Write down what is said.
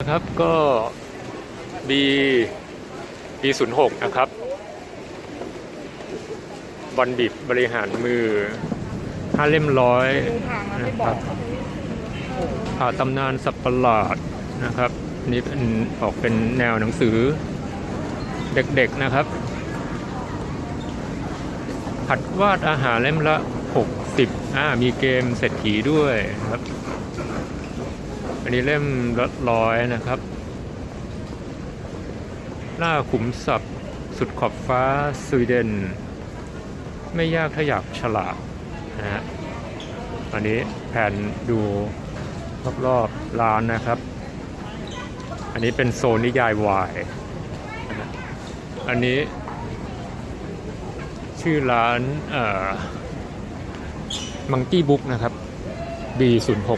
นะครับก็ B B 0 6นะครับบอลบิบบริหารมือห้าเล่มร้อยดูทางแล้วไม่นะบคอรักบผ่าตำนานสับประหลาดนะครับนี่เป็นออกเป็นแนวหนังสือเด็กๆนะครับหัดวาดอาหารเล่มละ 60อ่ามีเกมเศรษฐีด้วยนะครับ อันนี้เล่มละร้อยนะครับ หน้าขุมศัพท์ สุดขอบฟ้าสวีเดน ไม่ยากถ้าอยากฉลาดนะฮะอันนี้แผ่นดูรอบๆร้านนะครับ อันนี้เป็นโซนนิยายวาย อันนี้ชื่อร้านเอ่อมังกี้บุ๊กนะครับ B06